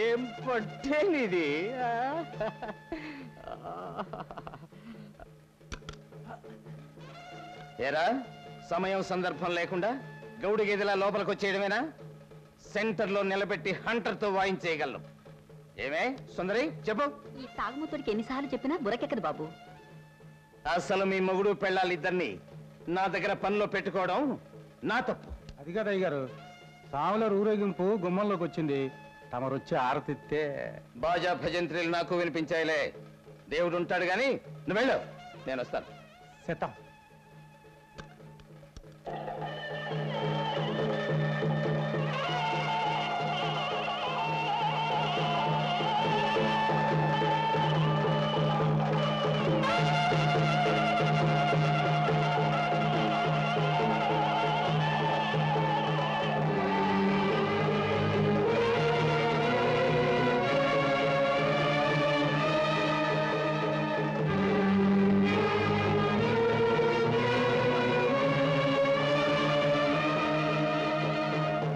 ఏం పట్టేనిది ఏరా సమయం సందర్భం లేకుండా గౌడి గదిలా లోపలికి వచ్చేయడమేనా సెంటర్లో నిలబెట్టి హంటర్తో వాయించేయగలను ఏమే సుందరి చెప్పు. ఈ తాగుమూతుడికి ఎన్నిసార్లు చెప్పినా బురకెక్కదు బాబు. అసలు మీ మగుడు పెళ్ళాలి ఇద్దరిని నా దగ్గర పనిలో పెట్టుకోవడం నా తప్పు. అది కదా అయ్యగారు సాముల ఊరేగింపు గుమ్మంలోకి వచ్చింది. తమరొచ్చి ఆరతిస్తే బాజా భజంత్రీలు నాకు వినిపించాయిలే. దేవుడు ఉంటాడు గాని నువ్వు వెళ్ళు నేను వస్తాను. శతం.